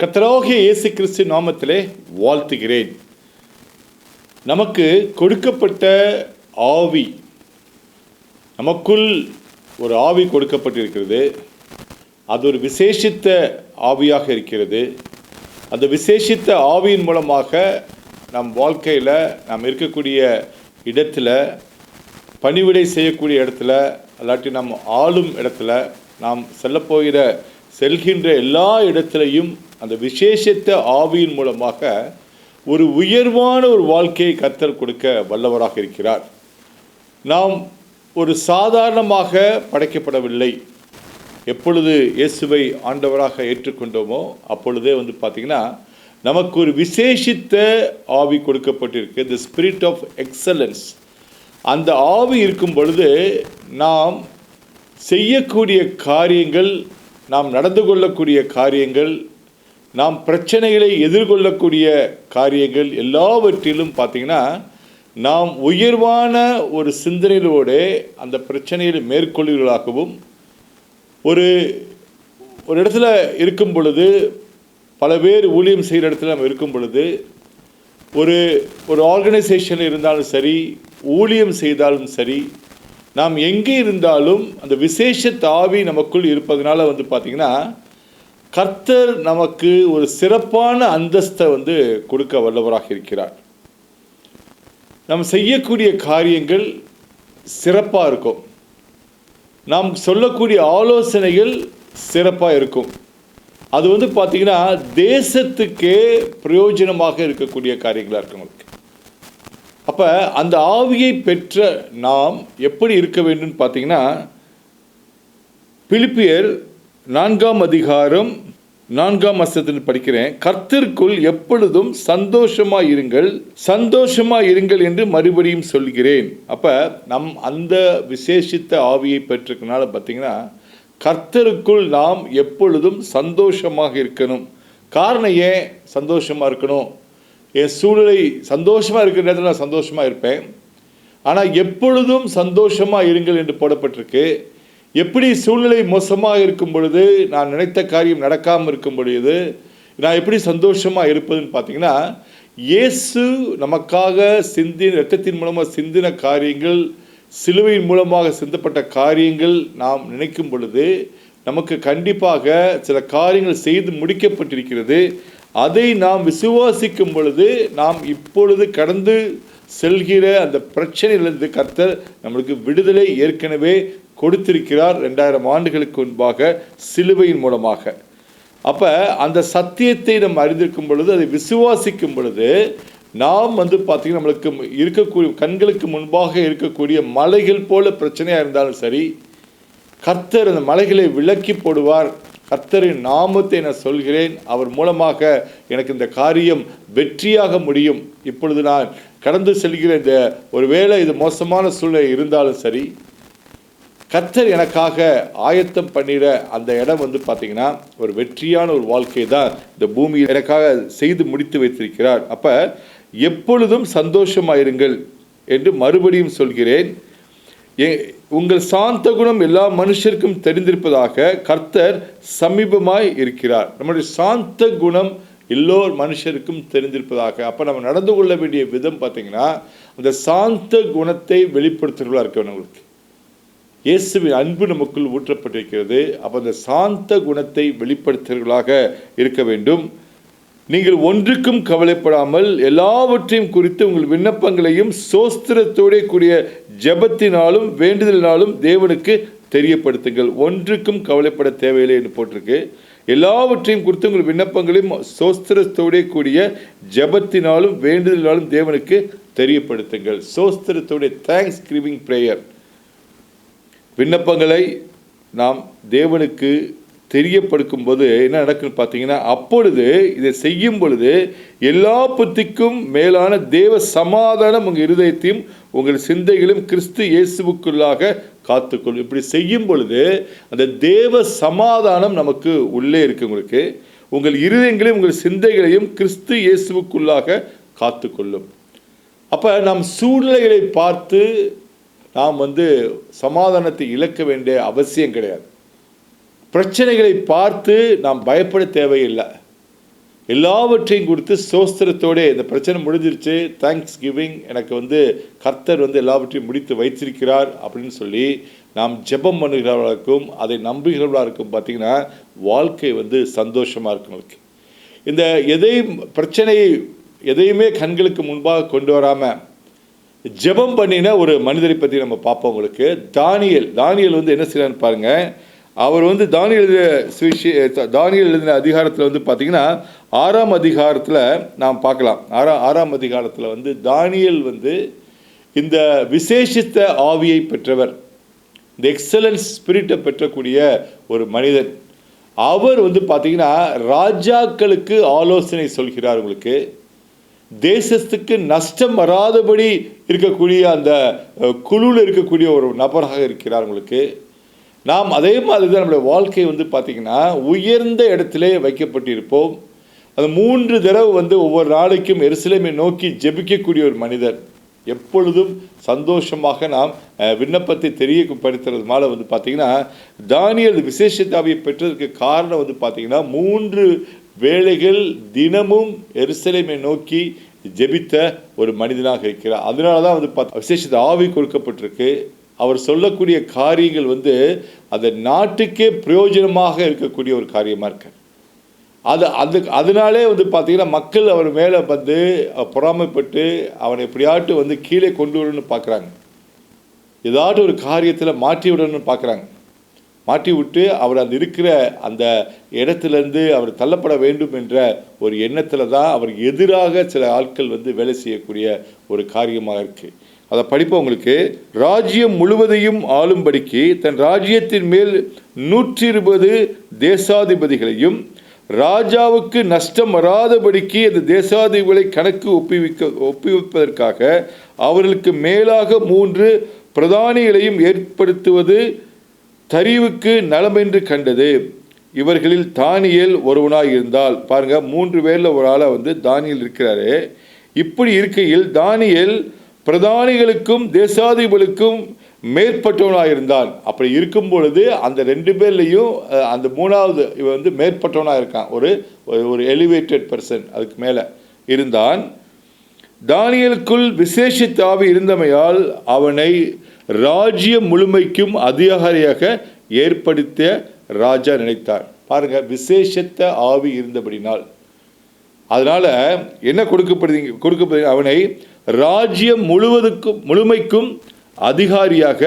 கத்தராகிய இயேசு கிறிஸ்து நாமத்திலே வாழ்த்துகிறேன். நமக்கு கொடுக்கப்பட்ட ஆவி நமக்குள் ஒரு ஆவி கொடுக்கப்பட்டிருக்கிறது. அது ஒரு விசேஷித்த ஆவியாக இருக்கிறது. அந்த விசேஷித்த ஆவியின் மூலமாக நம் வாழ்க்கையில் நாம் இருக்கக்கூடிய இடத்துல பணிவிடை செய்யக்கூடிய இடத்துல அல்லாட்டி நாம் ஆளும் இடத்துல நாம் செல்லப்போகிற செல்கின்ற எல்லா இடத்துலையும் அந்த விசேஷித்த ஆவியின் மூலமாக ஒரு உயர்வான ஒரு வாழ்க்கையை கத்தர் கொடுக்க வல்லவராக இருக்கிறார். நாம் ஒரு சாதாரணமாக படைக்கப்படவில்லை. எப்பொழுது இயேசுவை ஆண்டவராக ஏற்றுக்கொண்டோமோ அப்பொழுதே வந்து பார்த்திங்கன்னா நமக்கு ஒரு விசேஷித்த ஆவி கொடுக்கப்பட்டிருக்கு த ஸ்பிரிட் ஆஃப் எக்ஸலன்ஸ் அந்த ஆவி இருக்கும் பொழுது நாம் செய்யக்கூடிய காரியங்கள் நாம் நடந்து கொள்ளக்கூடிய காரியங்கள் நாம் பிரச்சனைகளை எதிர்கொள்ளக்கூடிய காரியங்கள் எல்லாவற்றிலும் பார்த்திங்கன்னா நாம் உயர்வான ஒரு சிந்தனைகளோடு அந்த பிரச்சனைகளை மேற்கொள்ளுகளாகவும் ஒரு ஒரு இடத்துல இருக்கும் பொழுது பல பேர் ஊழியம் செய்கிற இடத்துல நம்ம இருக்கும் பொழுது ஒரு ஒரு ஆர்கனைசேஷன் இருந்தாலும் சரி ஊழியம் செய்தாலும் சரி நாம் எங்கே இருந்தாலும் அந்த விசேஷ தாவி நமக்குள் இருப்பதனால வந்து பார்த்திங்கன்னா கர்த்தர் நமக்கு ஒரு சிறப்பான அந்தஸ்தை வந்து கொடுக்க வல்லவராக இருக்கிறார். நாம் செய்யக்கூடிய காரியங்கள் சிறப்பாக இருக்கும். நாம் சொல்லக்கூடிய ஆலோசனைகள் சிறப்பாக இருக்கும். அது வந்து பார்த்திங்கன்னா தேசத்துக்கே பிரயோஜனமாக இருக்கக்கூடிய காரியங்களாக இருக்கும் உங்களுக்கு அப்போ அந்த ஆவியை பெற்ற நாம் எப்படி இருக்க வேண்டும் பார்த்தீங்கன்னா பிலிப்பியர் நான்காம் அதிகாரம் நான்காம் வசத்தில் படிக்கிறேன். கர்த்தருக்குள் எப்பொழுதும் சந்தோஷமா இருங்கள் சந்தோஷமா இருங்கள் என்று மறுபடியும் சொல்கிறேன். அப்ப நம் அந்த விசேஷித்த ஆவியை பெற்றிருக்கனால பார்த்தீங்கன்னா கர்த்தருக்குள் நாம் எப்பொழுதும் சந்தோஷமாக இருக்கணும். காரணம் ஏன் சந்தோஷமா இருக்கணும்? என் சூழ்நிலை சந்தோஷமாக இருக்கிற நேரத்தில் நான் சந்தோஷமாக இருப்பேன். ஆனால் எப்பொழுதும் சந்தோஷமாக இருங்கள் என்று போடப்பட்டிருக்கு. எப்படி சூழ்நிலை மோசமாக இருக்கும் பொழுது நான் நினைத்த காரியம் நடக்காமல் இருக்கும் பொழுது நான் எப்படி சந்தோஷமாக இருப்பதுன்னு பார்த்தீங்கன்னா இயேசு நமக்காக சிந்தின இரத்தத்தின் மூலமாக சிந்தின காரியங்கள் சிலுவையின் மூலமாக சிந்தப்பட்ட காரியங்கள் நாம் நினைக்கும் பொழுது நமக்கு கண்டிப்பாக சில காரியங்கள் செய்து முடிக்கப்பட்டிருக்கிறது. அதை நாம் விசுவாசிக்கும் பொழுது நாம் இப்பொழுது கடந்து செல்கிற அந்த பிரச்சனையிலிருந்து கர்த்தர் நம்மளுக்கு விடுதலை ஏற்கனவே கொடுத்திருக்கிறார் ரெண்டாயிரம் ஆண்டுகளுக்கு முன்பாக சிலுவையின் மூலமாக. அப்போ அந்த சத்தியத்தை நம்ம அறிந்திருக்கும் பொழுது அதை விசுவாசிக்கும் பொழுது நாம் வந்து பார்த்திங்கன்னா நம்மளுக்கு இருக்கக்கூடிய கண்களுக்கு முன்பாக இருக்கக்கூடிய மலைகள் போல பிரச்சனையாக இருந்தாலும் சரி கர்த்தர் அந்த மலைகளை விளக்கி போடுவார். கர்த்தரின் நாமத்தை நான் சொல்கிறேன். அவர் மூலமாக எனக்கு இந்த காரியம் வெற்றியாக முடியும். இப்பொழுது நான் கடந்து செல்கிற இந்த ஒருவேளை இது மோசமான சூழ்நிலை இருந்தாலும் சரி கர்த்தர் எனக்காக ஆயத்தம் பண்ணிட அந்த இடம் வந்து பார்த்தீங்கன்னா ஒரு வெற்றியான ஒரு வாழ்க்கை தான் இந்த பூமியில். எனக்காக செய்து முடித்து வைத்திருக்கிறார். அப்போ எப்பொழுதும் சந்தோஷமாயிருங்கள் என்று மறுபடியும் சொல்கிறேன். உங்கள் சாந்த குணம் எல்லா மனுஷருக்கும் தெரிந்திருப்பதாக கர்த்தர் சமீபமாய் இருக்கிறார். நம்முடைய சாந்த குணம் எல்லோர் மனுஷருக்கும் தெரிந்திருப்பதாக. அப்போ நம்ம நடந்து கொள்ள வேண்டிய விதம் பார்த்தீங்கன்னா அந்த சாந்த குணத்தை வெளிப்படுத்துகிறவர்களாக இருக்க வேணும் உங்களுக்கு. இயேசுவின் அன்பு நமக்குள் ஊற்றப்பட்டிருக்கிறது. அப்போ அந்த சாந்த குணத்தை வெளிப்படுத்துகிறவர்களாக இருக்க வேண்டும். நீங்கள் ஒன்றுக்கும் கவலைப்படாமல் எல்லாவற்றையும் குறித்து உங்கள் விண்ணப்பங்களையும் சோஸ்திரத்தோடே கூடிய ஜெபத்தினாலும் வேண்டுதலினாலும் தேவனுக்கு தெரியப்படுத்துங்கள். ஒன்றுக்கும் கவலைப்பட தேவையில்லை என்று போட்டிருக்கு. எல்லாவற்றையும் குறித்து உங்கள் விண்ணப்பங்களையும் சோஸ்திரத்தோடே கூடிய ஜெபத்தினாலும் வேண்டுதலினாலும் தேவனுக்கு தெரியப்படுத்துங்கள். சோஸ்திரத்தோடைய தேங்க்ஸ் கிவிங் ப்ரேயர் விண்ணப்பங்களை நாம் தேவனுக்கு தெரியப்படுத்தும் போது என்ன நடக்குன்னு பார்த்தீங்கன்னா அப்பொழுது இதை செய்யும் பொழுது எல்லா புத்திக்கும் மேலான தேவ சமாதானம் உங்கள் இருதயத்தையும் உங்கள் சிந்தைகளும் கிறிஸ்து இயேசுவுக்குள்ளாக காத்துக்கொள்ளும். இப்படி செய்யும் பொழுது அந்த தேவ சமாதானம் நமக்கு உள்ளே இருக்கு உங்களுக்கு. உங்கள் இருதயங்களையும் உங்கள் சிந்தைகளையும் கிறிஸ்து இயேசுவுக்குள்ளாக காத்துக்கொள்ளும். அப்போ நாம் சூழ்நிலைகளை பார்த்து நாம் வந்து சமாதானத்தை இழக்க வேண்டிய அவசியம் கிடையாது. பிரச்சனைகளை பார்த்து நாம் பயப்பட தேவையில்லை. எல்லாவற்றையும் கொடுத்து சோஸ்திரத்தோடே இந்த பிரச்சனை முடிஞ்சிருச்சு தேங்க்ஸ் கிவிங் எனக்கு வந்து கர்த்தர் வந்து எல்லாவற்றையும் முடித்து வைத்திருக்கிறார் அப்படின்னு சொல்லி நாம் ஜெபம் பண்ணுகிறவர்களுக்கும் அதை நம்புகிறவர்களுக்கும் பார்த்தீங்கன்னா வாழ்க்கை வந்து சந்தோஷமாக இருக்கும் உங்களுக்கு இந்த எதையும் பிரச்சனையை எதையுமே கண்களுக்கு முன்பாக கொண்டு வராமல் ஜெபம் பண்ணின ஒரு மனிதரை பற்றி நம்ம பார்ப்போம் உங்களுக்கு. தானியல் தானியல் வந்து என்ன செய்யறான்னு பாருங்க. அவர் வந்து தானியல் எழுதிய சுவிசே தானியல் எழுதின அதிகாரத்தில் வந்து பார்த்தீங்கன்னா ஆறாம் அதிகாரத்தில் நாம் பார்க்கலாம். ஆறாம் ஆறாம் அதிகாரத்தில் வந்து தானியல் வந்து இந்த விசேஷித்த ஆவியை பெற்றவர். இந்த எக்ஸலன்ஸ் ஸ்பிரிட்டை பெற்றக்கூடிய ஒரு மனிதன். அவர் வந்து பார்த்தீங்கன்னா ராஜாக்களுக்கு ஆலோசனை சொல்கிறார் உங்களுக்கு. தேசத்துக்கு நஷ்டம் வராதபடி இருக்கக்கூடிய அந்த குழுவில் இருக்கக்கூடிய ஒரு நபராக இருக்கிறார் உங்களுக்கு. நாம் அதே மாதிரி தான் நம்மளுடைய வாழ்க்கை வந்து பார்த்திங்கன்னா உயர்ந்த இடத்திலே வைக்கப்பட்டிருப்போம். அந்த மூன்று தடவை வந்து ஒவ்வொரு நாளைக்கும் எருசலேமை நோக்கி ஜெபிக்கக்கூடிய ஒரு மனிதர். எப்பொழுதும் சந்தோஷமாக நாம் விண்ணப்பத்தை விண்ணப்பத்தை தெரியப்படுத்துறதுனால வந்து பார்த்திங்கன்னா தானியல் விசேஷத்தாவியை பெற்றதற்கு காரணம் வந்து பார்த்திங்கன்னா மூன்று வேளைகள் தினமும் எருசலேமை நோக்கி ஜெபித்த ஒரு மனிதனாக இருக்கிறார். அதனால தான் வந்து பார்த்து விசேஷத்த ஆவி கொடுக்கப்பட்டிருக்கு. அவர் சொல்லக்கூடிய காரியங்கள் வந்து அந்த நாட்டுக்கே பிரயோஜனமாக இருக்கக்கூடிய ஒரு காரியமாக இருக்கு அது அது அதனாலே வந்து பார்த்திங்கன்னா மக்கள் அவர் மேலே வந்து பொறாமைப்பட்டு அவனை எப்படியாட்டும் வந்து கீழே கொண்டு வரணும்னு பார்க்குறாங்க ஏதாட்டும் ஒரு காரியத்தில் மாற்றி விடணும்னு பார்க்குறாங்க மாட்டிவிட்டு அவர் அந்த இருக்கிற அந்த இடத்துலேருந்து அவர் தள்ளப்பட வேண்டும் என்ற ஒரு எண்ணத்தில் தான் அவர் எதிராக சில ஆட்கள் வந்து வேலை செய்யக்கூடிய ஒரு காரியமாக இருக்குது அதை படிப்போம் உங்களுக்கு. ராஜ்யம் முழுவதையும் ஆளும்படிக்கு தன் ராஜ்யத்தின் மேல் நூற்றி இருபது தேசாதிபதிகளையும் ராஜாவுக்கு நஷ்டம் வராதபடிக்கு அந்த தேசாதிபதிகளை கணக்கு ஒப்புவிக்க ஒப்புவிப்பதற்காக அவர்களுக்கு மேலாக மூன்று பிரதானிகளையும் ஏற்படுத்துவது தரிவுக்கு நலமென்று கண்டது. இவர்களில் தானியல் ஒருவனாய் இருந்தால். பாருங்க மூன்று பேர்ல ஒரு ஆளாக வந்து தானியல் இருக்கிறாரு. இப்படி இருக்கையில் தானியல் பிரதானிகளுக்கும் தேசாதிபதிகளுக்கும் மேற்பட்டவனாக இருந்தான். அப்படி இருக்கும் பொழுது அந்த ரெண்டு பேர்லையும் அந்த மூணாவது இவன் வந்து மேற்பட்டவனாக இருக்கான். ஒரு ஒரு- ஒரு எலிவேட்டட் பர்சன் அதுக்கு மேலே இருந்தான். தானியலுக்குள் விசேஷத்தாவி இருந்தமையால் அவனை ராஜ்யம் முழுமைக்கும் அதிகாரியாக ஏற்படுத்த ராஜா நினைத்தார். பாருங்க விசேஷத்த ஆவி இருந்தபடினால். அதனால என்ன கொடுக்கப்படுது கொடுக்கப்படுது? அவனை ராஜ்யம் முழுவதுக்கும் முழுமைக்கும் அதிகாரியாக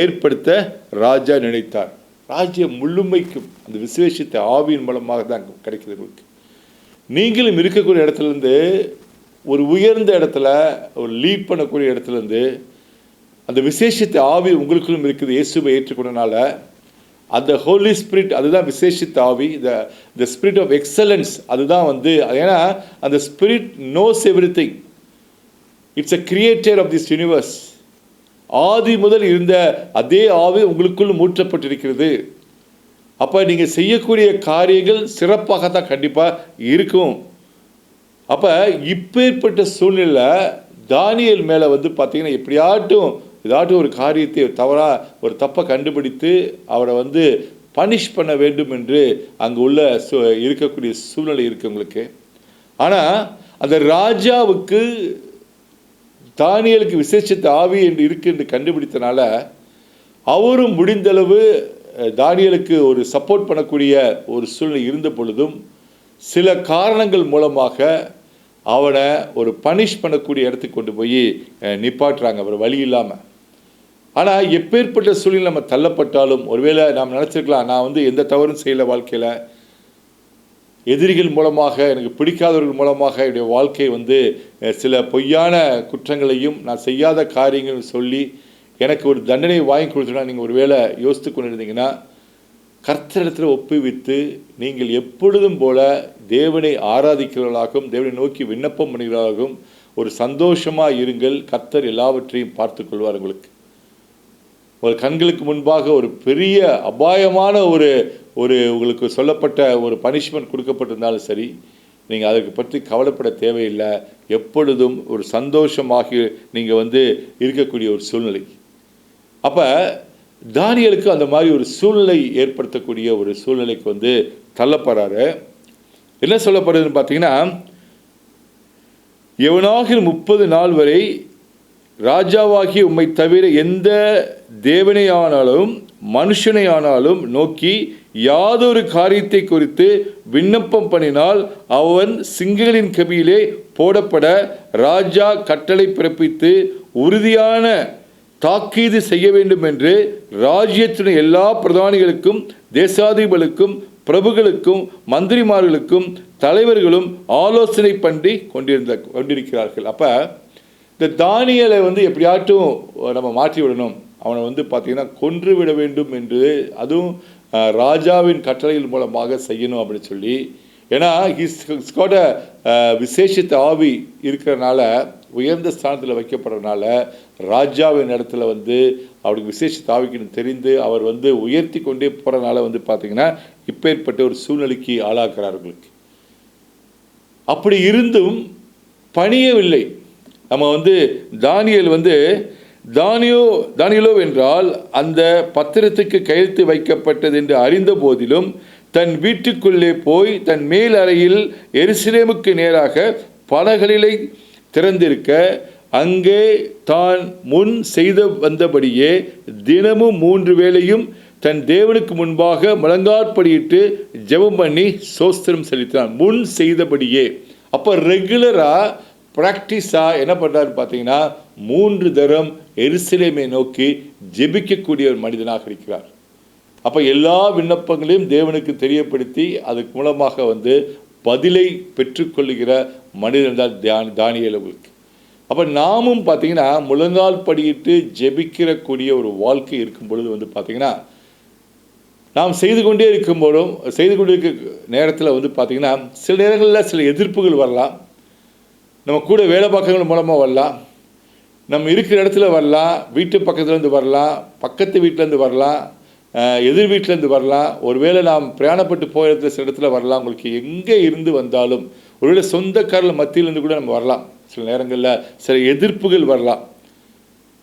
ஏற்படுத்த ராஜா நினைத்தார். ராஜ்யம் முழுமைக்கும் அந்த விசேஷத்தை ஆவியின் மூலமாக தான் கிடைக்கிறது உங்களுக்கு நீங்களும் இருக்கக்கூடிய இடத்துலேருந்து ஒரு உயர்ந்த இடத்துல ஒரு லீட் பண்ணக்கூடிய இடத்துலேருந்து அந்த விசேஷித்த ஆவி உங்களுக்குள்ளும் இருக்குது. இயேசுவை ஏற்றுக்கொண்டனால அந்த ஹோலி ஸ்பிரிட் அதுதான் விசேஷித்த ஆவி. The the spirit of excellence அதுதான் வந்து ஏன்னா அந்த spirit knows everything it's a creator of this universe ஆதி முதல் இருந்த அதே ஆவி உங்களுக்குள் மூற்றப்பட்டிருக்கிறது அப்போ நீங்கள் செய்யக்கூடிய காரியங்கள் சிறப்பாக தான் கண்டிப்பாக இருக்கும். அப்போ இப்பேற்பட்ட சூழ்நிலை தானியல் மேலே வந்து பார்த்தீங்கன்னா எப்படியாட்டும் ஏதாட்டும் ஒரு காரியத்தை தவறாக ஒரு தப்பை கண்டுபிடித்து அவரை வந்து பனிஷ் பண்ண வேண்டும் என்று அங்கே உள்ள சு இருக்கக்கூடிய சூழ்நிலை இருக்குது உங்களுக்கு. ஆனால் அந்த ராஜாவுக்கு தானியலுக்கு விசேஷித்த ஆவி என்று இருக்கு என்று கண்டுபிடித்தனால அவரும் முடிந்தளவு தானியலுக்கு ஒரு சப்போர்ட் பண்ணக்கூடிய ஒரு சூழ்நிலை இருந்த பொழுதும் சில காரணங்கள் மூலமாக அவனை ஒரு பனிஷ் பண்ணக்கூடிய இடத்துக்கு கொண்டு போய் நிப்பாட்டுறாங்க. அவர் வழி இல்லாமல் ஆனால் எப்பேற்பட்ட சூழ்நிலை நம்ம தள்ளப்பட்டாலும் ஒருவேளை நாம் நினச்சிருக்கலாம் நான் வந்து எந்த தவறும் செய்யலை வாழ்க்கையில். எதிரிகள் மூலமாக எனக்கு பிடிக்காதவர்கள் மூலமாக என்னுடைய வாழ்க்கை வந்து சில பொய்யான குற்றங்களையும் நான் செய்யாத காரியங்கள் சொல்லி எனக்கு ஒரு தண்டனை வாங்கி கொடுத்துனா நீங்கள் ஒருவேளை யோசித்து கொண்டு இருந்தீங்கன்னா கர்த்தரிடத்தில் ஒப்புவித்து நீங்கள் எப்பொழுதும் போல தேவனை ஆராதிக்கிறவர்களாகவும் தேவனை நோக்கி விண்ணப்பம் பண்ணுகிறவர்களாகவும் ஒரு சந்தோஷமாக இருங்கள். கர்த்தர் எல்லாவற்றையும் பார்த்து கொள்வார் உங்களுக்கு. ஒரு கண்களுக்கு முன்பாக ஒரு பெரிய அபாயமான ஒரு ஒரு உங்களுக்கு சொல்லப்பட்ட ஒரு பனிஷ்மெண்ட் கொடுக்கப்பட்டிருந்தாலும் சரி நீங்கள் அதற்கு பற்றி கவலைப்பட தேவையில்லை. எப்பொழுதும் ஒரு சந்தோஷமாக நீங்கள் வந்து இருக்கக்கூடிய ஒரு சூழ்நிலை. அப்போ தானியலுக்கு அந்த மாதிரி ஒரு சூழ்நிலை ஏற்படுத்தக்கூடிய ஒரு சூழ்நிலைக்கு வந்து தள்ளப்படுறாரு. என்ன சொல்லப்படுதுன்னு பார்த்தீங்கன்னா எவனாகிற முப்பது நாள் வரை ராஜாவாகி உம்மை தவிர எந்த தேவனையானாலும் மனுஷனையானாலும் நோக்கி யாதொரு காரியத்தை குறித்து விண்ணப்பம் பண்ணினால் அவன் சிங்கங்களின் கபியிலே போடப்பட ராஜா கட்டளை பிறப்பித்து உறுதியான தாக்கீது செய்ய வேண்டும் என்று ராஜ்யத்தின் எல்லா பிரதானிகளுக்கும் தேசாதிபதிகளுக்கும் பிரபுகளுக்கும் மந்திரிமார்களுக்கும் தலைவர்களும் ஆலோசனை பண்ணி கொண்டிருந்த கொண்டிருக்கிறார்கள். அப்போ இந்த தானியலை வந்து எப்படியாட்டும் நம்ம மாற்றி விடணும். அவனை வந்து பார்த்தீங்கன்னா கொன்று விட வேண்டும் என்று அதுவும் ராஜாவின் கட்டளையின் மூலமாக செய்யணும் அப்படின்னு சொல்லி. ஏன்னா ஹிஸ்கோட விசேஷித்த ஆவி இருக்கிறனால உயர்ந்த ஸ்தானத்தில் வைக்கப்படுறதுனால ராஜாவின் இடத்துல வந்து அவருக்கு விசேஷித்த ஆவிக்குன்னு தெரிந்து அவர் வந்து உயர்த்தி கொண்டே போகிறனால வந்து பார்த்தீங்கன்னா இப்பேற்பட்ட ஒரு சூழ்நிலைக்கு ஆளாக்குறார் உங்களுக்கு அப்படி இருந்தும் பணியவில்லை. நம்ம வந்து தானியல் வந்து தானியோ தானியலோ என்றால் அந்த பத்திரத்துக்கு கையெழுத்து வைக்கப்பட்டது என்று அறிந்த போதிலும் தன் வீட்டுக்குள்ளே போய் தன் மேல் அறையில் எருசலேமுக்கு நேராக பலகளிலை திறந்திருக்க அங்கே தான் முன் செய்த வந்தபடியே தினமும் மூன்று வேளையும் தன் தேவனுக்கு முன்பாக முழங்காற்படியிட்டு ஜெபம் பண்ணி சோஸ்திரம் செலுத்தினான். முன் செய்தபடியே. அப்போ ரெகுலராக ப்ராக்டிஸாக என்ன பண்ணுறாரு பார்த்தீங்கன்னா மூன்று தரம் எருசலேமை நோக்கி ஜெபிக்கக்கூடிய ஒரு மனிதனாக இருக்கிறார். அப்போ எல்லா விண்ணப்பங்களையும் தேவனுக்கு தெரியப்படுத்தி அதுக்கு மூலமாக வந்து பதிலை பெற்றுக்கொள்ளுகிற மனிதன் தான் தியான் தானியல் அவர்களுக்கு. அப்போ நாமும் பார்த்தீங்கன்னா முழங்கால் படியிட்டு ஜெபிக்கிறக்கூடிய ஒரு வாழ்க்கை இருக்கும் பொழுது வந்து பார்த்தீங்கன்னா நாம் செய்து கொண்டே இருக்கும்போதும் செய்து கொண்டிருக்க நேரத்தில் வந்து பார்த்தீங்கன்னா சில நேரங்களில் சில எதிர்ப்புகள் வரலாம். நம்ம கூட வேலை பார்க்கறவங்க மூலமாக வரலாம் நம்ம இருக்கிற இடத்துல வரலாம் வீட்டு பக்கத்துலேருந்து வரலாம் பக்கத்து வீட்டிலேருந்து வரலாம் எதிர் வீட்டிலேருந்து வரலாம் ஒருவேளை நாம் பிரயாணப்பட்டு போகிற இடத்துல சில இடத்துல வரலாம் உங்களுக்கு எங்கே இருந்து வந்தாலும் ஒருவேளை சொந்தக்காரர்கள் மத்தியிலேருந்து கூட நம்ம வரலாம். சில நேரங்களில் சில எதிர்ப்புகள் வரலாம்.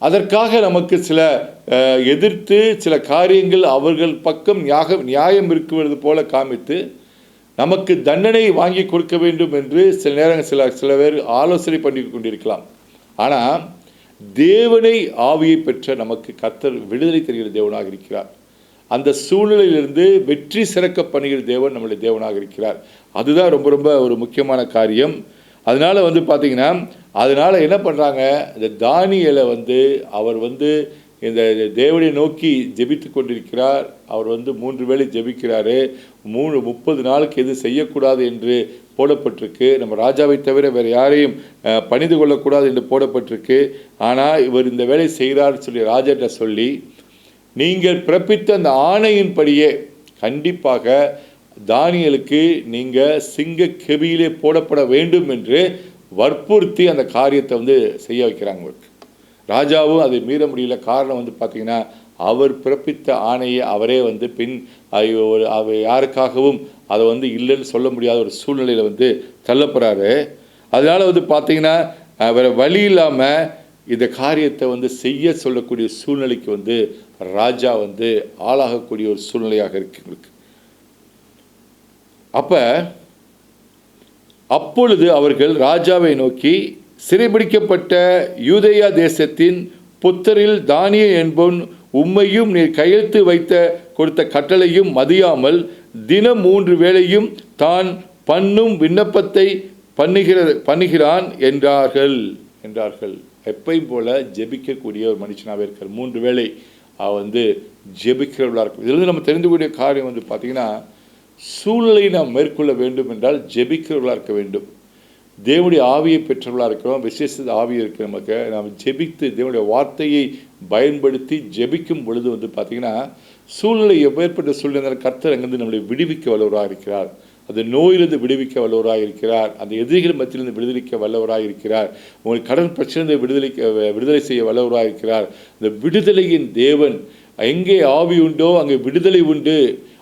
அதற்காக நமக்கு சில எதிர்த்து சில காரியங்கள் அவர்கள் பக்கம் நியாக நியாயம் இருக்கிறது போல காமித்து நமக்கு தண்டனை வாங்கி கொடுக்க வேண்டும் என்று சில நேரங்கள் சில சில பேர் ஆலோசனை பண்ணி கொண்டிருக்கலாம். ஆனால் தேவனை ஆவியை பெற்ற நமக்கு கர்த்தர் விடுதலை தருகிற தேவனாக இருக்கிறார். அந்த சூழ்நிலையிலிருந்து வெற்றி சிறக்க பண்ணுகிற தேவன் நம்முடைய தேவனாக இருக்கிறார். அதுதான் ரொம்ப ரொம்ப ஒரு முக்கியமான காரியம். அதனால் வந்து பார்த்தீங்கன்னா அதனால் என்ன பண்ணுறாங்க இந்த தானியலை வந்து அவர் வந்து இந்த தேவனை நோக்கி ஜெபித்து கொண்டிருக்கிறார். அவர் வந்து மூன்று வேளை ஜெபிக்கிறாரு. மூணு முப்பது நாளுக்கு எது செய்யக்கூடாது என்று போடப்பட்டிருக்கு. நம்ம ராஜாவை தவிர வேறு யாரையும் பணிந்து கொள்ளக்கூடாது என்று போடப்பட்டிருக்கு. ஆனால் இவர் இந்த வேலை செய்கிறார்னு சொல்லி ராஜாட்ட சொல்லி நீங்கள் பிறப்பித்த அந்த ஆணையின்படியே கண்டிப்பாக தானியலுக்கு நீங்கள் சிங்க கெபியிலே போடப்பட வேண்டும் என்று வற்புறுத்தி அந்த காரியத்தை வந்து செய்ய வைக்கிறாங்க அவருக்கு ராஜாவும் அதை மீற முடியல. காரணம் வந்து பார்த்தீங்கன்னா அவர் பிறப்பித்த ஆணையை அவரே வந்து பின் ஒரு அவர் யாருக்காகவும் அதை வந்து இல்லைன்னு சொல்ல முடியாத ஒரு சூழ்நிலையில் வந்து தள்ளப்படுறாரு அதனால வந்து பார்த்தீங்கன்னா வேறு வழி இல்லாமல் இந்த காரியத்தை வந்து செய்ய சொல்லக்கூடிய சூழ்நிலைக்கு வந்து ராஜா வந்து ஆளாகக்கூடிய ஒரு சூழ்நிலையாக இருக்கு எங்களுக்கு. அப்போ அப்பொழுது அவர்கள் ராஜாவை நோக்கி சிறைபிடிக்கப்பட்ட யூதேயா தேசத்தின் புத்தரில் தானிய என்பவன் உம்மையும் நீர் கையெழுத்து வைத்த கொடுத்த கட்டளையும் மதியாமல் தினம் மூன்று வேளையும் தான் பண்ணும் விண்ணப்பத்தை பண்ணுகிற பண்ணுகிறான் என்றார்கள். என்றார்கள். எப்பையும் போல ஜெபிக்கக்கூடிய ஒரு மனுஷனாகவே இருக்கார். மூன்று வேளை அவ வந்து ஜெபிக்கிறவர்களாக இருக்கும். இதிலிருந்து நம்ம தெரிந்துக்கூடிய காரியம் வந்து பார்த்திங்கன்னா சூழ்நிலையை நாம் மேற்கொள்ள வேண்டும் என்றால் ஜெபிக்கிறவர்களாக இருக்க வேண்டும். தேவனுடைய ஆவியை பெற்றவர்களாக இருக்கிறோம் விசேஷ ஆவி இருக்கிற நமக்கு நாம் ஜெபித்து தேவனுடைய வார்த்தையை பயன்படுத்தி ஜெபிக்கும் பொழுது வந்து பார்த்தீங்கன்னா சூழ்நிலை எப்பேற்பட்ட சூழ்நிலை கர்த்தர் அங்கிருந்து நம்மளை விடுவிக்க வல்லவராக இருக்கிறார். அது நோயிலிருந்து விடுவிக்க வல்லவராக இருக்கிறார். அந்த எதிரிகள் மத்தியிலிருந்து விடுதலைக்க வல்லவராக இருக்கிறார். உங்கள் கடன் பிரச்சனை விடுதலைக்க விடுதலை செய்ய வல்லவராக இருக்கிறார். இந்த விடுதலையின் தேவன் எங்கே ஆவி உண்டோ அங்கே விடுதலை உண்டு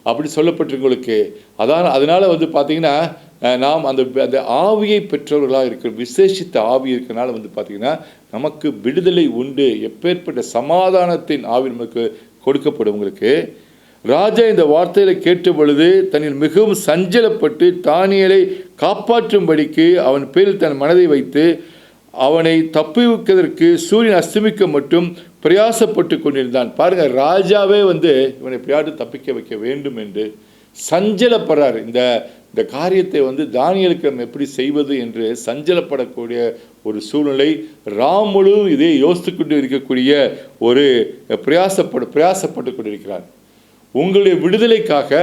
அப்படி சொல்லப்பட்டிருக்கு உங்களுக்கு. அதான் அதனால வந்து பார்த்தீங்கன்னா நாம் அந்த அந்த ஆவியை பெற்றவர்களாக இருக்கிற விசேஷித்த ஆவி இருக்கிறனால வந்து பார்த்தீங்கன்னா நமக்கு விடுதலை உண்டு. எப்பேற்பட்ட சமாதானத்தின் ஆவி நமக்கு கொடுக்கப்படும் உங்களுக்கு. ராஜா இந்த வார்த்தையில கேட்ட பொழுது தன்னில் மிகவும் சஞ்சலப்பட்டு தானியலை காப்பாற்றும்படிக்கு அவன் பேரில் தன் மனதை வைத்து அவனை தப்புவிப்பதற்கு சூரியன் அஸ்தமிக்க மட்டும் பிரயாசப்பட்டு கொண்டிருந்தான். பாருங்க ராஜாவே வந்து இவனை எப்படியாவது தப்பிக்க வைக்க வேண்டும் என்று சஞ்சலப்படுறார். இந்த இந்த காரியத்தை வந்து தானியலுக்கம் எப்படி செய்வது என்று சஞ்சலப்படக்கூடிய ஒரு சூழ்நிலை ராம் முழுவதும் இதை யோசித்து கொண்டு இருக்கக்கூடிய ஒரு பிரயாசப்படு பிரயாசப்பட்டு கொண்டிருக்கிறார். உங்களுடைய விடுதலைக்காக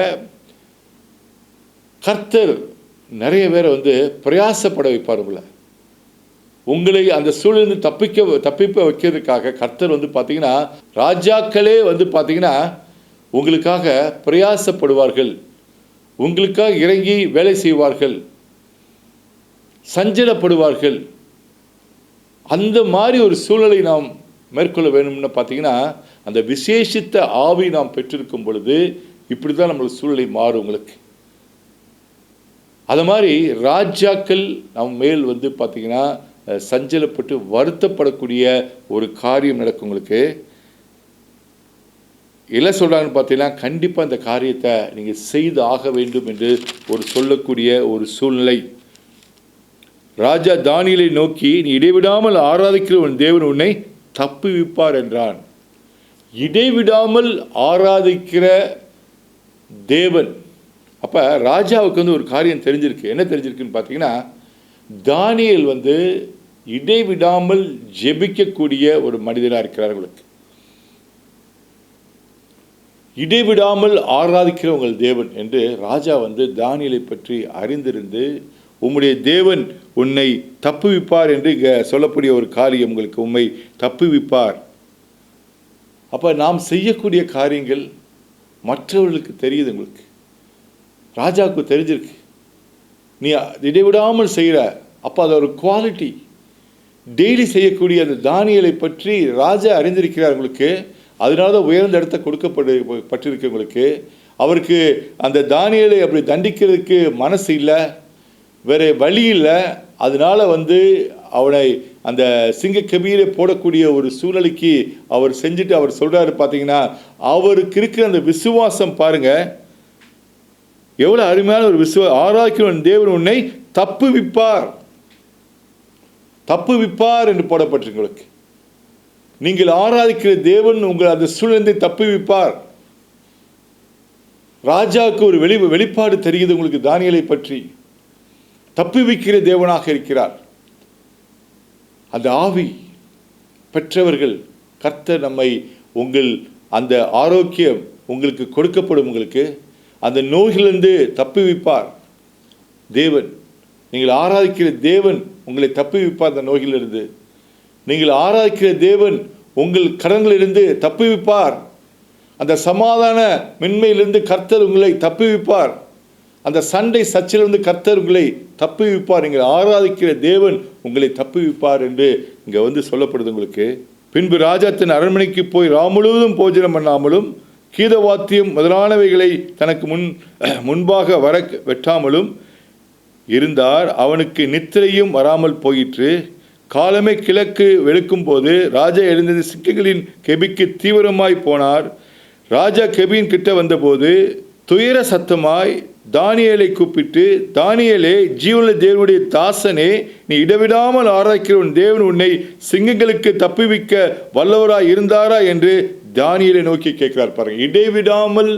கர்த்தர் நிறைய பேரை வந்து பிரயாசப்பட வைப்பார் உங்களை. அந்த சூழலிருந்து தப்பிக்க தப்பிப்ப வைக்கிறதுக்காக கர்த்தர் வந்து பார்த்தீங்கன்னா ராஜாக்களே வந்து பார்த்தீங்கன்னா உங்களுக்காக பிரயாசப்படுவார்கள். உங்களுக்காக இறங்கி வேலை செய்வார்கள் சஞ்சலப்படுவார்கள். அந்த மாதிரி ஒரு சூழலை நாம் மேற்கொள்ள வேணும்னு பார்த்தீங்கன்னா அந்த விசேஷித்த ஆவி நாம் பெற்றிருக்கும் பொழுது இப்படி தான் நம்மளுக்கு சூழ்நிலை மாறும் உங்களுக்கு. அது மாதிரி ராஜாக்கள் நம் மேல் வந்து பார்த்தீங்கன்னா சஞ்சலப்பட்டு வருத்தப்படக்கூடிய ஒரு காரியம் நடக்கும் உங்களுக்கு. என்ன சொல்கிறாங்கன்னு பார்த்தீங்கன்னா கண்டிப்பாக இந்த காரியத்தை நீங்கள் செய்து ஆக வேண்டும் என்று ஒரு சொல்லக்கூடிய ஒரு சூழ்நிலை. ராஜா தானியலை நோக்கி நீ இடைவிடாமல் ஆராதிக்கிற உன் தேவன் உன்னை தப்புவிப்பார் என்றான். இடைவிடாமல் ஆராதிக்கிற தேவன். அப்போ ராஜாவுக்கு வந்து ஒரு காரியம் தெரிஞ்சிருக்கு. என்ன தெரிஞ்சிருக்குன்னு பார்த்தீங்கன்னா தானியல் வந்து இடைவிடாமல் ஜெபிக்கக்கூடிய ஒரு மனிதராக இருக்கிறார் உங்களுக்கு. இடைவிடாமல் ஆராதிக்கிற உங்கள் தேவன் என்று ராஜா வந்து தானியலை பற்றி அறிந்திருந்து உம்முடைய தேவன் உன்னை தப்புவிப்பார் என்று சொல்லக்கூடிய ஒரு காரியம் உங்களுக்கு உண்மை தப்புவிப்பார். அப்போ நாம் செய்யக்கூடிய காரியங்கள் மற்றவர்களுக்கு தெரியுது உங்களுக்கு. ராஜாவுக்கு தெரிஞ்சிருக்கு. நீ இடைவிடாமல் செய்கிற அப்போ அது ஒரு குவாலிட்டி டெய்லி செய்யக்கூடிய அந்த தானியலை பற்றி ராஜா அறிந்திருக்கிறார் உங்களுக்கு. அதனால தான் உயர்ந்த இடத்த கொடுக்கப்படு பட்டிருக்கவங்களுக்கு அவருக்கு அந்த தானியலை அப்படி தண்டிக்கிறதுக்கு மனசு இல்லை வேறு வழி இல்லை அதனால வந்து அவனை அந்த சிங்க கபீரை போடக்கூடிய ஒரு சூழ்நிலைக்கு அவர் செஞ்சுட்டு அவர் சொல்கிறாரு பார்த்தீங்கன்னா அவருக்கு இருக்கிற அந்த விசுவாசம் பாருங்க எவ்வளோ அருமையான ஒரு விசுவ ஆராய்க்கிறவன் தேவன் உன்னை தப்பு விப்பார் தப்பு விப்பார் என்று போடப்பட்டிருக்கங்களுக்கு நீங்கள் ஆராதிக்கிற தேவன் உங்கள் அந்த சூழ்நிலை தப்புவிப்பார். ராஜாவுக்கு ஒரு வெளி வெளிப்பாடு தெரியுது உங்களுக்கு தானியலை பற்றி. தப்புவிக்கிற தேவனாக இருக்கிறார். அந்த ஆவி பெற்றவர்கள் கர்த்தர் நம்மை உங்கள் அந்த ஆரோக்கியம் உங்களுக்கு கொடுக்கப்படும் உங்களுக்கு அந்த நோயிலிருந்து தப்புவிப்பார். தேவன் நீங்கள் ஆராதிக்கிற தேவன் உங்களை தப்புவிப்பார் அந்த நோயிலிருந்து. நீங்கள் ஆராதிக்கிற தேவன் உங்கள் கடன்களிலிருந்து தப்புவிப்பார். அந்த சமாதான மென்மையிலிருந்து கர்த்தர் உங்களை தப்புவிப்பார். அந்த சண்டை சச்சிலிருந்து கர்த்தர் உங்களை தப்புவிப்பார். நீங்கள் ஆராதிக்கிற தேவன் உங்களை தப்புவிப்பார் என்று இங்கே வந்து சொல்லப்படுது உங்களுக்கு. பின்பு ராஜா தன் அரண்மனைக்கு போய் ரா முழுவதும் போஜனம் பண்ணாமலும் கீதவாத்தியம் முதலானவைகளை தனக்கு முன் முன்பாக வர வெட்டாமலும் இருந்தார். அவனுக்கு நித்திரையும் வராமல் போயிற்று. காலமே கிழக்கு வெளுக்கும் போது ராஜா எழுந்தது சிக்கைகளின் கெபிக்கு தீவிரமாய் போனார். ராஜா கெபியின் கிட்ட வந்தபோது துயர சத்தமாய் தானியலை கூப்பிட்டு தானியலே ஜீவனுள்ள தேவனுடைய தாசனே நீ இடவிடாமல் ஆராய்க்கிற உன் தேவன் உன்னை சிங்கங்களுக்கு தப்புவிக்க வல்லவராய் இருந்தாரா? என்று தானியலை நோக்கி கேட்கிறார் பாருங்க. இடைவிடாமல்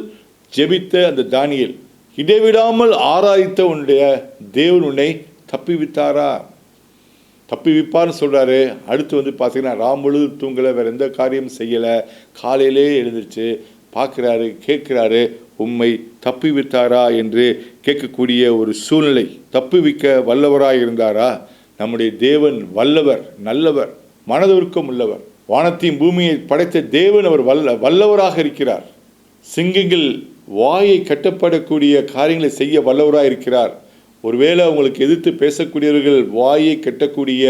ஜெபித்த அந்த தானியல் இடைவிடாமல் ஆராய்த்த உன்னுடைய தேவன் உன்னை தப்பிவித்தாரா தப்புவிப்பார்னு சொல்கிறாரு அடுத்து வந்து பார்த்தீங்கன்னா ராமுழு தூங்கலை வேறு எந்த காரியமும் செய்யலை. காலையிலே எழுந்திருச்சு பார்க்குறாரு கேட்குறாரு உம்மை தப்புவித்தாரா? என்று கேட்கக்கூடிய ஒரு சூழ்நிலை. தப்புவிக்க வல்லவராக இருந்தாரா? நம்முடைய தேவன் வல்லவர் நல்லவர் மனதுருக்கம் உள்ளவர். வானத்தையும் பூமியை படைத்த தேவன் அவர் வல்ல வல்லவராக இருக்கிறார். சிங்கங்கள் வாயை கட்டப்படக்கூடிய காரியங்களை செய்ய வல்லவராக இருக்கிறார். ஒருவேளை உங்களுக்கு எதிர்த்து பேசக்கூடியவர்கள் வாயை கட்டக்கூடிய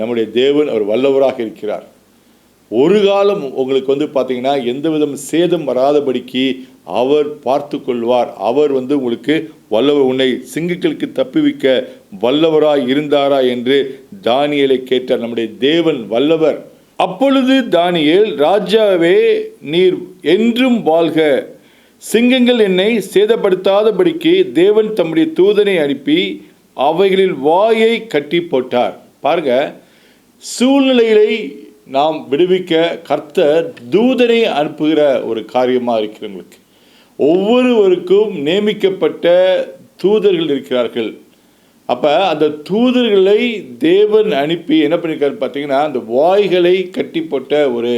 நம்முடைய தேவன் அவர் வல்லவராக இருக்கிறார். ஒரு காலம் உங்களுக்கு வந்து பார்த்தீங்கன்னா எந்த விதம் சேதம் வராதபடிக்கு அவர் பார்த்து கொள்வார் அவர் வந்து உங்களுக்கு வல்லவர் உன்னை சிங்கங்களுக்கு தப்புவிக்க வல்லவராய் இருந்தாரா என்று தானியலை கேட்டார். நம்முடைய தேவன் வல்லவர். அப்பொழுது தானியல் ராஜாவே நீர் என்றும் வாழ்க. சிங்கங்கள் என்னை சேதப்படுத்தாதபடிக்கு தேவன் தம்முடைய தூதனை அனுப்பி அவைகளில் வாயை கட்டி போட்டார். பாருங்க சூழ்நிலைகளை நாம் விடுவிக்க கர்த்தர் தூதனை அனுப்புகிற ஒரு காரியமாக இருக்கிறவங்களுக்கு ஒவ்வொருவருக்கும் நியமிக்கப்பட்ட தூதர்கள் இருக்கிறார்கள். அப்போ அந்த தூதர்களை தேவன் அனுப்பி என்ன பண்ணியிருக்காரு பார்த்தீங்கன்னா அந்த வாய்களை கட்டி போட்ட ஒரு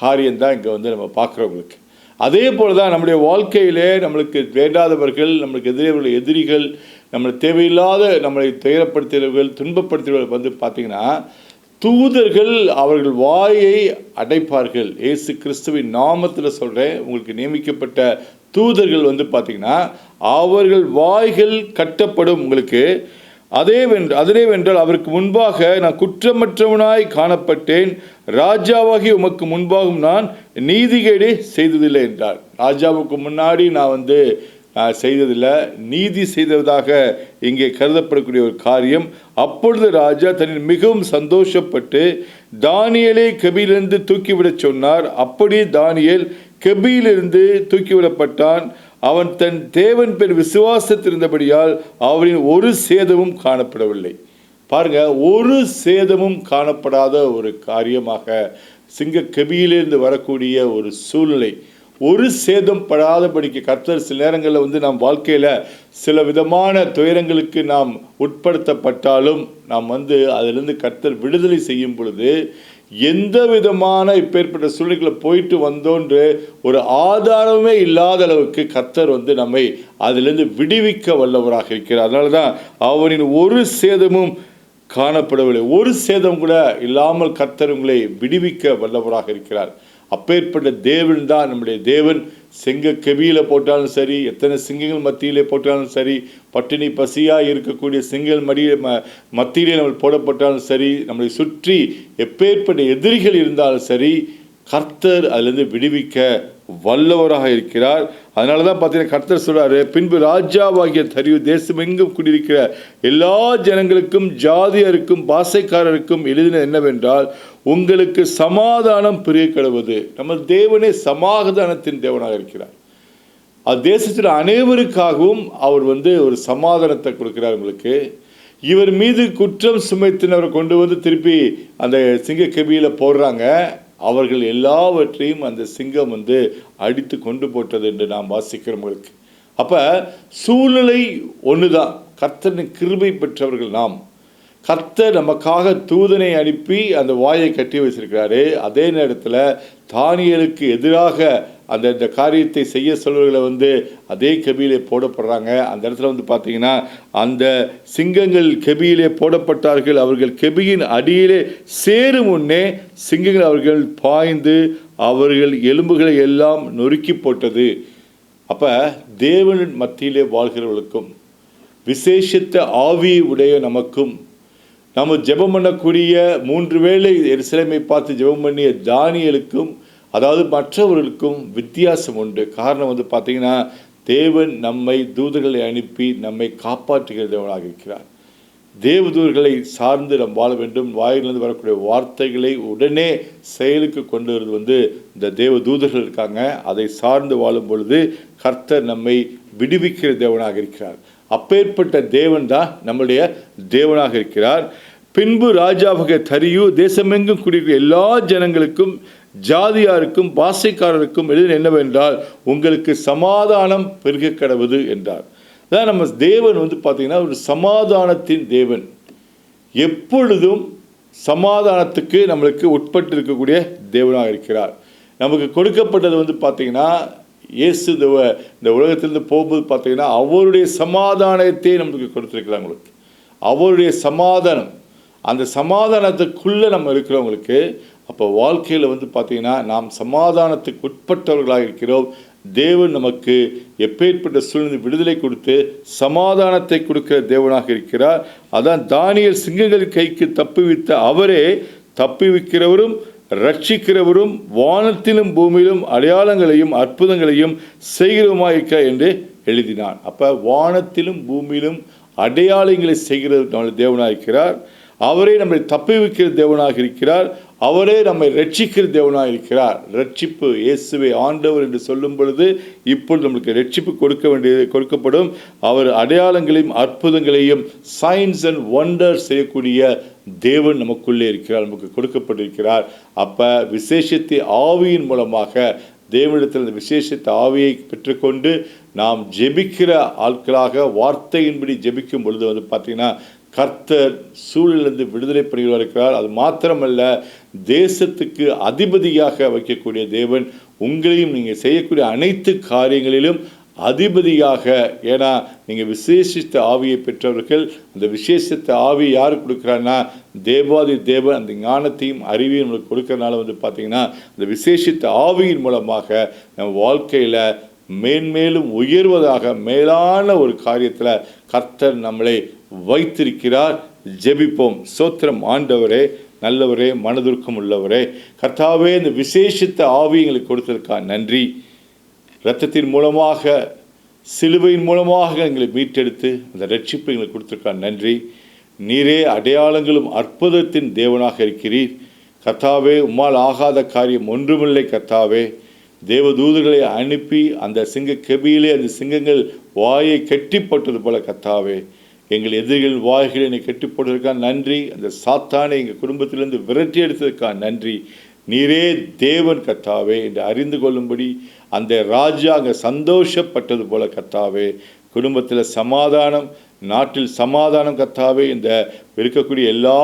காரியம்தான் இங்கே வந்து நம்ம பார்க்குறவங்களுக்கு அதே போல் தான் நம்முடைய வாழ்க்கையிலே நம்மளுக்கு வேண்டாதவர்கள் நம்மளுக்கு எதிரே எதிரிகள் நம்மளை தேவையில்லாத நம்மளை துயரப்படுத்துகிறவர்கள் துன்பப்படுத்துகிறவர்கள் வந்து பார்த்தீங்கன்னா தூதர்கள் அவர்கள் வாயை அடைப்பார்கள். இயேசு கிறிஸ்துவின் நாமத்தில் சொல்கிறேன் உங்களுக்கு நியமிக்கப்பட்ட தூதர்கள் வந்து பார்த்தீங்கன்னா அவர்கள் வாய்கள் கட்டப்படும் உங்களுக்கு. அதே வென்று அதே வென்றால் அவருக்கு முன்பாக நான் குற்றமற்றவனாய் காணப்பட்டேன். ராஜாவாகி உமக்கு முன்பாகும் நான் நீதிகேடு செய்ததில்லை என்றார். ராஜாவுக்கு முன்னாடி நான் வந்து செய்ததில்லை. நீதி செய்ததாக இங்கே கருதப்படக்கூடிய ஒரு காரியம். அப்பொழுது ராஜா தன்னில் மிகவும் சந்தோஷப்பட்டு தானியலை கபியிலிருந்து தூக்கிவிடச் சொன்னார். அப்படியே தானியல் கெபியிலிருந்து தூக்கிவிடப்பட்டான். அவன் தன் தேவன் பெண் விசுவாசத்திருந்தபடியால் அவரின் ஒரு சேதமும் காணப்படவில்லை. பாருங்க ஒரு சேதமும் காணப்படாத ஒரு காரியமாக சிங்க கபியிலிருந்து வரக்கூடிய ஒரு சூழ்நிலை. ஒரு சேதம் படாதபடிக்கு கர்த்தர் சில நேரங்களில் வந்து நாம் வாழ்க்கையில் சில விதமான துயரங்களுக்கு நாம் உட்படுத்தப்பட்டாலும் நாம் வந்து அதிலிருந்து கர்த்தர் விடுதலை செய்யும் பொழுது எந்த விதமான இப்பேற்பட்ட சூழ்நிலைகளை போயிட்டு வந்தோன்று ஒரு ஆதாரமே இல்லாத அளவுக்கு கர்த்தர் வந்து நம்மை அதிலிருந்து விடுவிக்க வல்லவராக இருக்கிறார். அதனால தான் அவரின் ஒரு சேதமும் காணப்படவில்லை. ஒரு சேதம் கூட இல்லாமல் கர்த்தர் உங்களை விடுவிக்க வல்லவராக இருக்கிறார். அப்பேற்பட்ட தேவன் தான் நம்முடைய தேவன். சிங்க கெவியில் போட்டாலும் சரி எத்தனை சிங்கங்கள் மத்தியிலே போட்டாலும் சரி பட்டினி பசியாக இருக்கக்கூடிய சிங்கங்கள் மடிய ம மத்தியிலே நம்ம போடப்பட்டாலும் சரி நம்மளை சுற்றி எப்பேற்பட்ட எதிரிகள் இருந்தாலும் சரி கர்த்தர் அதிலிருந்து விடுவிக்க வல்லவராக இருக்கிறார். அதனால தான் பார்த்தீங்கன்னா கர்த்தர் சொல்கிறாரு பின்பு ராஜாவாகிய தரிவு தேசம் எங்கும் குடியிருக்கிற எல்லா ஜனங்களுக்கும் ஜாதியருக்கும் பாசைக்காரருக்கும் எழுதின என்னவென்றால் உங்களுக்கு சமாதானம் பிரிய கடவுது. நம்ம தேவனே சமாதானத்தின் தேவனாக இருக்கிறார். அது தேசத்தில் அனைவருக்காகவும் அவர் வந்து ஒரு சமாதானத்தை கொடுக்கிறார் உங்களுக்கு. இவர் மீது குற்றம் சுமைத்தினவரை கொண்டு வந்து திருப்பி அந்த சிங்க கெபியில் போடுறாங்க. அவர்கள் எல்லாவற்றையும் அந்த சிங்கம் வந்து அடித்து கொண்டு போட்டது என்று நாம் வாசிக்கிறவங்களுக்கு அப்போ சூழ்நிலை ஒன்று தான் கர்த்தரின் கிருபை பெற்றவர்கள் நாம். கர்த்தர் நமக்காக தூதனை அனுப்பி அந்த வாயை கட்டி வச்சிருக்கிறாரு அதே நேரத்தில் தானியலுக்கு எதிராக அந்த இந்த காரியத்தை செய்ய சொல்வர்களை வந்து அதே கபியிலே போடப்படுறாங்க. அந்த இடத்துல வந்து பார்த்தீங்கன்னா அந்த சிங்கங்கள் கெபியிலே போடப்பட்டார்கள். அவர்கள் கெபியின் அடியிலே சேரும் முன்னே சிங்கங்கள் அவர்கள் பாய்ந்து அவர்கள் எலும்புகளை எல்லாம் நொறுக்கி போட்டது. அப்போ தேவனின் மத்தியிலே வாழ்கிறவர்களுக்கும் விசேஷித்த ஆவி உடைய நமக்கும் நம்ம ஜெபம் பண்ணக்கூடிய மூன்று வேளை எருசலேமை பார்த்து ஜெபம் பண்ணிய தானியலுக்கும் அதாவது மற்றவர்களுக்கும் வித்தியாசம் உண்டு. காரணம் வந்து பார்த்தீங்கன்னா தேவன் நம்மை தூதர்களை அனுப்பி நம்மை காப்பாற்றுகிற தேவனாக இருக்கிறார். தேவதூர்களை சார்ந்து நாம் வாழ வேண்டும். வாயிலிருந்து வரக்கூடிய வார்த்தைகளை உடனே செயலுக்கு கொண்டு வருவது வந்து இந்த தேவ தூதர்கள் இருக்காங்க. அதை சார்ந்து வாழும் பொழுது கர்த்தர் நம்மை விடுவிக்கிற தேவனாக இருக்கிறார். அப்பேற்பட்ட தேவன் தான் நம்முடைய தேவனாக இருக்கிறார். பின்பு ராஜாவுக தரியு தேசமெங்கும் குடியிருக்கிற எல்லா ஜனங்களுக்கும் ஜாதியாருக்கும் பாசைக்காரருக்கும் எழுதின என்னவென்றால் உங்களுக்கு சமாதானம் பெருக கடவுது என்றார். அதான் நம்ம தேவன் வந்து பார்த்தீங்கன்னா ஒரு சமாதானத்தின் தேவன். எப்பொழுதும் சமாதானத்துக்கு நம்மளுக்கு உட்பட்டு இருக்கக்கூடிய தேவனாக இருக்கிறார். நமக்கு கொடுக்கப்பட்டது வந்து பார்த்தீங்கன்னா இயேசு இந்த இந்த உலகத்திலிருந்து போகும்போது பார்த்தீங்கன்னா அவருடைய சமாதானத்தை நம்மளுக்கு கொடுத்துருக்கிறாங்க உங்களுக்கு. அவருடைய சமாதானம். அந்த சமாதானத்துக்குள்ளே நம்ம இருக்கிறவங்களுக்கு அப்போ வாழ்க்கையில் வந்து பார்த்தீங்கன்னா நாம் சமாதானத்துக்கு உட்பட்டவர்களாக இருக்கிறோம். தேவன் நமக்கு எப்பேற்பட்ட சூழ்நிலை விடுதலை கொடுத்து சமாதானத்தை கொடுக்கிற தேவனாக இருக்கிறார். அதான் தானியல் சிங்கங்கள் கைக்கு தப்புவித்த அவரே தப்புவிக்கிறவரும் ரட்சிக்கிறவரும் வானத்திலும் பூமியிலும் அடையாளங்களையும் அற்புதங்களையும் செய்கிறவருமாய் இருக்க என்று எழுதினான். அப்போ வானத்திலும் பூமியிலும் அடையாளங்களை செய்கிறது நம்முடைய தேவனாக இருக்கிறார். அவரே நம்மை தப்பிவிக்கிற தேவனாக இருக்கிறார். அவரே நம்மை ரட்சிக்கிற தேவனாக இருக்கிறார். ரட்சிப்பு இயேசுவை ஆண்டவர் என்று சொல்லும் பொழுது இப்பொழுது நம்மளுக்கு ரட்சிப்பு கொடுக்க வேண்டியது கொடுக்கப்படும். அவர் அடையாளங்களையும் அற்புதங்களையும் சயின்ஸ் அண்ட் ஒண்டர் செய்யக்கூடிய தேவன் நமக்குள்ளே இருக்கிறார் நமக்கு கொடுக்கப்பட்டிருக்கிறார். அப்போ விசேஷத்தை ஆவியின் மூலமாக தேவனிடத்தில் அந்த விசேஷத்தை ஆவியை பெற்றுக்கொண்டு நாம் ஜெபிக்கிற ஆட்களாக வார்த்தையின்படி ஜெபிக்கும் பொழுது வந்து பார்த்தீங்கன்னா கர்த்தர் சூழலிருந்து விடுதலை பண்ணுகிறவர் இருக்கிறார் அது மாத்திரமல்ல தேசத்துக்கு அதிபதியாக வைக்கக்கூடிய தேவன் உங்களையும் நீங்கள் செய்யக்கூடிய அனைத்து காரியங்களிலும் அதிபதியாக ஏன்னா நீங்கள் விசேஷித்த ஆவியை பெற்றவர்கள் அந்த விசேஷித்த ஆவி யார் கொடுக்குறான்னா தேவாதி தேவன் அந்த ஞானத்தையும் அறிவையும் நம்மளுக்கு கொடுக்கறனால வந்து பார்த்தீங்கன்னா அந்த விசேஷித்த ஆவியின் மூலமாக நம்ம வாழ்க்கையில் மேன்மேலும் உயர்வதாக மேலான ஒரு காரியத்தில் கர்த்தர் நம்மளை வைத்திருக்கிறார். ஜெபிப்போம். சோத்திரம் ஆண்டவரே நல்லவரே மனதுருக்கம் உள்ளவரே. கர்த்தாவே இந்த விசேஷித்த ஆவி எங்களுக்கு கொடுத்ததுக்காக நன்றி. இரத்தத்தின் மூலமாக சிலுவையின் மூலமாக எங்களை மீட்டெடுத்து அந்த ரட்சிப்பை எங்களுக்கு கொடுத்துருக்கா நன்றி. நீரே அடையாளங்களும் அற்புதத்தின் தேவனாக இருக்கிறீர். கத்தாவே உம்மால் ஆகாத காரியம் ஒன்றுமில்லை கத்தாவே தேவதூதர்களை அனுப்பி அந்த சிங்க கெபியிலே அந்த சிங்கங்கள் வாயை கட்டிப்பட்டது போல கத்தாவே எங்கள் எதிரிகள் வாய்களை என்னை கட்டி போட்டதற்காக நன்றி. அந்த சாத்தானை எங்கள் குடும்பத்திலிருந்து விரட்டி எடுத்ததற்காக நன்றி. நீரே தேவன் கத்தாவே என்று அறிந்து கொள்ளும்படி அந்த ராஜா அங்கே சந்தோஷப்பட்டது போல கத்தாவே குடும்பத்தில் சமாதானம் நாட்டில் சமாதானம் கத்தாவே இந்த இருக்கக்கூடிய எல்லா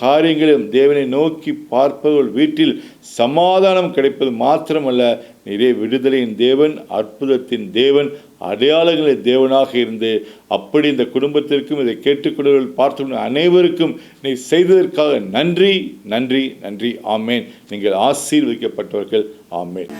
காரியங்களும் தேவனை நோக்கி பார்ப்பவர்கள் வீட்டில் சமாதானம் கிடைப்பது மாத்திரமல்ல. நிறைய விடுதலையின் தேவன் அற்புதத்தின் தேவன் அடையாளங்களை தேவனாக இருந்து அப்படி இந்த குடும்பத்திற்கும் இதை கேட்டுக்கொண்டவர்கள் பார்த்து அனைவருக்கும் நீ செய்ததற்காக நன்றி நன்றி நன்றி. ஆமேன். நீங்கள் ஆசீர்வதிக்கப்பட்டவர்கள். ஆமேன்.